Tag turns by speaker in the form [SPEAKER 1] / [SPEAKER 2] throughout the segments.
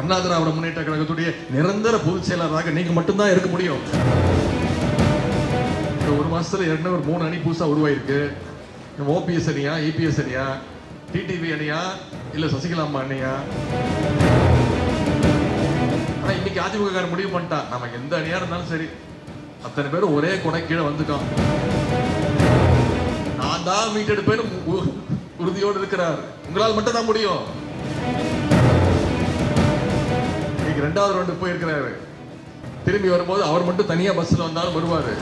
[SPEAKER 1] அண்ணா திராவிட முன்னேற்ற கழகத்துடைய நிரந்தர பொதுச் செயலாளராக நீங்க மட்டும்தான் இருக்க முடியும். ஒரு மாசத்துல ஏற்கனவே ஒரு மூணு அணி புதுசா உருவாயிருக்கு. ஓபிஎஸ் அணியா இபிஎஸ் அணியா டிடிவி அணியா இல்ல சசிகலா அம்மா அணியா? ஆனா இன்னைக்கு அதிமுக காரன் முடிவு பண்ணிட்டான் நம்ம எந்த அணியா இருந்தாலும் சரி. அத்தனை பேரும் ஒரே கொடை கீழே வந்துட்டோம். நான் தான் மீட்டெடுப்பேன்னு உறுதியோடு இருக்கிறார். உங்களால் மட்டும் தான் முடியும். ரெண்டாவது ரவுண்டு போயிருக்கிறாரு. திரும்பி வரும்போது அவர் மட்டும் தனியா பஸ்ல வந்தாலும் வருவாரு.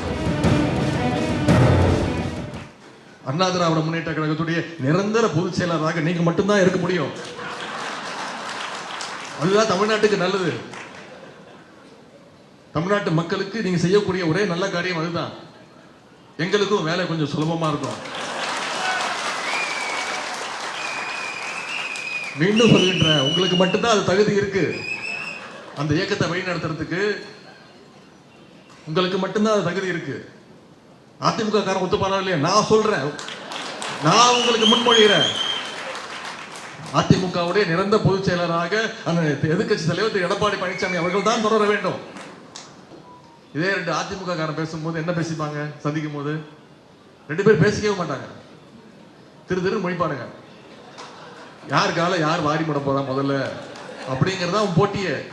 [SPEAKER 1] அண்ணா திராவிட முன்னேற்ற கழகத்துடைய நிரந்தர பொதுச் செயலாளராக நீங்க மட்டும்தான் இருக்க முடியும். அதுதான் தமிழ்நாட்டுக்கு நல்லது. தமிழ்நாட்டு மக்களுக்கு நீங்க செய்யக்கூடிய ஒரே நல்ல காரியம் அதுதான். எங்களுக்கும் வேலை கொஞ்சம் சுலபமா இருக்கும். மீண்டும் சொல்கின்றேன் உங்களுக்கு மட்டும்தான் அது தகுதி இருக்கு. அந்த இயக்கத்தை வழிநடத்துறதுக்கு உங்களுக்கு மட்டும்தான் தகுதி இருக்கு. அதிமுக காரன் ஒத்துப்பானா இல்லையா? நான் சொல்றேன். நான் உங்களுக்கு முன்மொழிகிறேன். அதிமுகவுடைய நிரந்த பொதுச் செயலராக அந்த எதிர்க்கட்சி தலைவர் திரு. எடப்பாடி பழனிசாமி அவர்கள் தான் தொடர வேண்டும். இதே ரெண்டு அதிமுக காரன் பேசும்போது என்ன பேசிப்பாங்க? சந்திக்கும் போது ரெண்டு பேரும் பேசிக்கவே மாட்டாங்க. திரு திரு மொழிப்பாருங்க யார் கால யார் வாரி போட போறா முதல்ல? அப்படிங்கறதான் போட்டியே.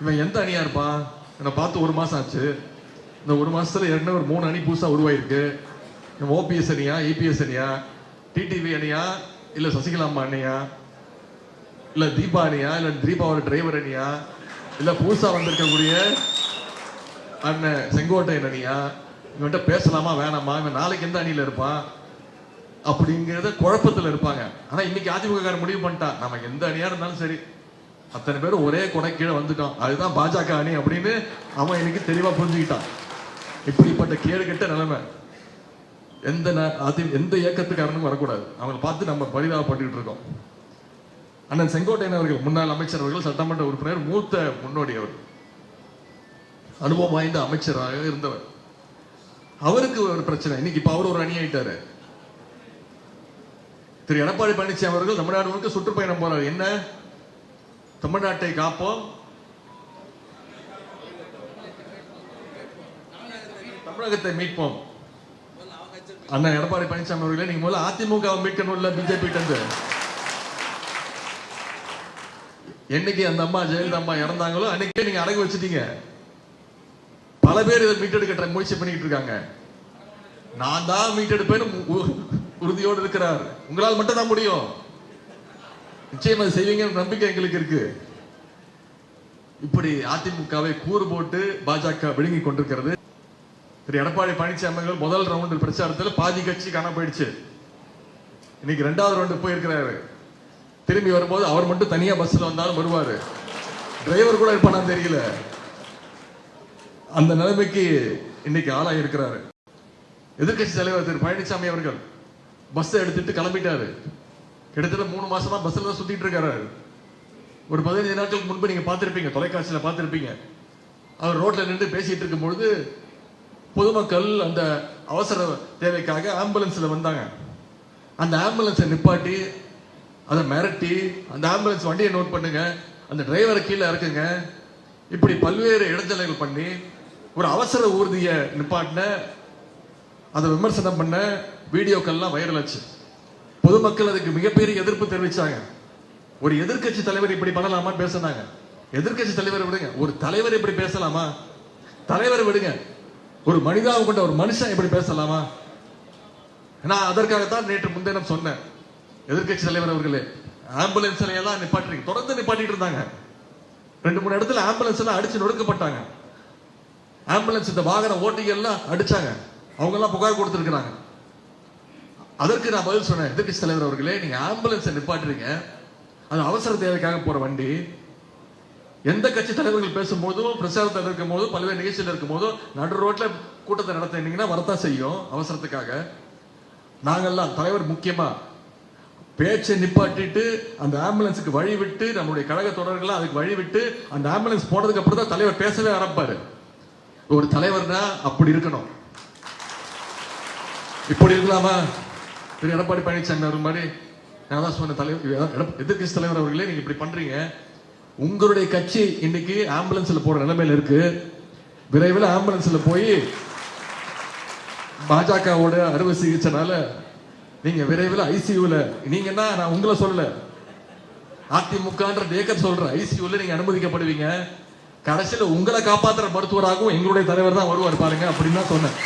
[SPEAKER 1] இவன் எந்த அணியா இருப்பான் என்னை பார்த்து ஒரு மாசம் ஆச்சு. இந்த ஒரு மாசத்துல ஏற்கனவே ஒரு மூணு அணி புதுசா உருவாயிருக்கு. ஓபிஎஸ் அணியா இபிஎஸ் அணியா டிடிவி அணியா இல்ல சசிகலா அம்மா அணியா இல்ல தீபா அணியா இல்ல தீபாவோட டிரைவர் அணியா இல்ல புதுசா வந்திருக்கக்கூடிய அண்ணன் செங்கோட்டையன் அணியா இவன்கிட்ட பேசலாமா வேணாமா இவன் நாளைக்கு எந்த அணியில இருப்பான் அப்படிங்கிறத குழப்பத்தில் இருப்பாங்க. ஆனால் இன்னைக்கு அதிமுக காரன் முடிவு பண்ணிட்டான். நம்ம எந்த அணியாக இருந்தாலும் சரி அத்தனை பேரும் ஒரே கொடை கீழே அதுதான் பாஜக அணி அப்படின்னு அவன் இன்னைக்கு தெளிவாக புரிஞ்சுக்கிட்டான். இப்படிப்பட்ட கேடு கெட்ட நிலைமை. எந்த ந- அதி எந்த இயக்கத்துக்காரனும் வரக்கூடாது. அவங்களை பார்த்து நம்ம பரிதாபப்பட்டுக்கிட்டு இருக்கோம். அண்ணன் செங்கோட்டையன் அவர்கள் முன்னாள் அமைச்சர் அவர்கள் சட்டமன்ற உறுப்பினர் மூத்த முன்னோடி அவர். அனுபவம் வாய்ந்த அமைச்சராக இருந்தவர். அவருக்கு ஒரு பிரச்சனை. இன்னைக்கு இப்ப அவர் ஒரு அணி ஆயிட்டாரு. திரு. எடப்பாடி பழனிசாமி அவர்கள் தமிழ்நாடு முழுக்க சுற்றுப்பயணம் போறாரு. என்ன? தமிழ்நாட்டை காப்போம். தமிழகத்தை மீட்போம். அண்ணன் எடப்பாடி பழனிசாமி அவர்களே நீங்க முதல்ல அதிமுக மீட்கணும்ல பிஜேபி இருந்து என்னைக்கு அந்த அம்மா ஜெயலலிதா அம்மா இறந்தாங்களோ அன்னைக்கே நீங்க அடகு வச்சிட்டீங்க. பல பேர் இதை மீட்டெடுக்க முயற்சி பண்ணிட்டு இருக்காங்க. நான் தான் மீட்டெடுப்பேன்னு உறுதியோடு இருக்கிறார். உங்களால் மட்டும் தான் முடியும். நிச்சயம் அதை செய்வீங்கன்னு நம்பிக்கை எங்களுக்கு இருக்கு. இப்படி அதிமுகவை கூறு போட்டு பாஜக விழுங்கி கொண்டிருக்கிறது. திரு எடப்பாடி பழனிசாமி அவர்கள் முதல் ரவுண்டு பிரச்சாரத்தில் பாதி கட்சி காண போயிடுச்சு. இன்னைக்கு ரெண்டாவது ரவுண்டு போயிருக்கிறாரு. திரும்பி வரும்போது அவர் மட்டும் தனியா பஸ்ல வந்தாலும் வருவாரு. டிரைவர் கூட இருப்பானான்னு தெரியல. அந்த நிலைமைக்கு இன்னைக்கு ஆளாகி இருக்கிறாரு. எதிர்க்கட்சி தலைவர் திரு பழனிசாமி அவர்கள் பஸ் எடுத்துட்டு கிளம்பிட்டாரு. கிட்டத்தட்ட மூணு மாசமா பஸ்ல தான் சுத்திட்டு இருக்காரு ஒரு பதினஞ்சு நாட்களுக்கு முன்பு நீங்க பார்த்திருப்பீங்க தொலைக்காட்சியில பார்த்திருப்பீங்க. அவர் ரோட்ல நின்று பேசிட்டு இருக்கும் பொழுது பொதுமக்கள் அந்த அவசர தேவைக்காக ஆம்புலன்ஸ்ல வந்தாங்க. அந்த ஆம்புலன்ஸை நிப்பாட்டி அதை மிரட்டி அந்த ஆம்புலன்ஸ் வண்டியை நோட் பண்ணுங்க அந்த டிரைவரை கீழே இறக்குங்க. இப்படி பல்வேறு இடைஞ்சலைகள் பண்ணி ஒரு அவசர ஊர்தியை நிப்பாட்டின அதை விமர்சனம் பண்ண வீடியோக்கள்லாம் வைரல் ஆச்சு. பொதுமக்கள் அதுக்கு மிகப்பெரிய எதிர்ப்பு தெரிவிச்சாங்க. ஒரு எதிர்க்கட்சி தலைவர் இப்படி பண்ணலாமா பேசினாங்க. எதிர்க்கட்சி தலைவர் விடுங்க. ஒரு தலைவர் இப்படி பேசலாமா? தலைவர் விடுங்க. ஒரு மனிதாவை கொண்ட ஒரு மனுஷன் இப்படி பேசலாமா? நான் அதற்காகத்தான் நேற்று முன்தினம் சொன்னேன். எதிர்க்கட்சி தலைவர் அவர்களே ஆம்புலன்ஸ் எல்லாம் நிப்பாட்டுறீங்க. தொடர்ந்து நிப்பாட்டிட்டு இருந்தாங்க. ரெண்டு மூணு இடத்துல ஆம்புலன்ஸ் எல்லாம் அடிச்சு நொடுக்கப்பட்டாங்க. ஆம்புலன்ஸ் இந்த வாகன ஓட்டிகள் எல்லாம் அடிச்சாங்க. அவங்க எல்லாம் புகார் கொடுத்துருக்கிறாங்க. அதற்கு நான் பதில் சொன்னேன். எதிர்கட்சி தலைவர் அவர்களே நீங்க ஆம்புலன்ஸை நிப்பாட்டுறீங்க. அது அவசர தேவைக்காக போற வண்டி. எந்த கட்சி தலைவர்கள் பேசும்போதும் பிரச்சாரத்தில் இருக்கும் போதும் பல்வேறு நிகழ்ச்சியில் இருக்கும் போதும் நடு ரோட்ல கூட்டத்தை நடத்தினீங்கன்னா வரத்தான் செய்யும் அவசரத்துக்காக. நாங்கள்லாம் தலைவர் முக்கியமா பேச்சை நிப்பாட்டிட்டு அந்த ஆம்புலன்ஸுக்கு வழி விட்டு நம்முடைய கழக தொடர்கள் அதுக்கு வழி விட்டு அந்த ஆம்புலன்ஸ் போனதுக்கு அப்புறம் தான் தலைவர் பேசவே ஆரம்பிப்பாரு. ஒரு தலைவர்னா அப்படி இருக்கணும். இப்படி இருக்கலாமா? திரு எடப்பாடி பழனிசாமி அவர் மாதிரி நான் தான் சொன்ன தலைவர் எதிர்கட்சி தலைவர் அவர்களே நீங்க இப்படி பண்றீங்க. உங்களுடைய கட்சி இன்னைக்கு ஆம்புலன்ஸ்ல போற நிலைமையில இருக்கு. விரைவில் ஆம்புலன்ஸ்ல போய் பாஜகவோட அறுவை சிகிச்சைனால நீங்க விரைவில் ஐசியூல நீங்கன்னா நான் உங்களை சொல்லல. அதிமுகன்ற டேக்கர் சொல்ற ஐசியூல நீங்க அனுமதிக்கப்படுவீங்க. கடைசியில் உங்களை காப்பாத்துற மருத்துவராகவும் எங்களுடைய தலைவர் தான் வருவார் பாருங்க அப்படின்னு தான் சொன்னேன்.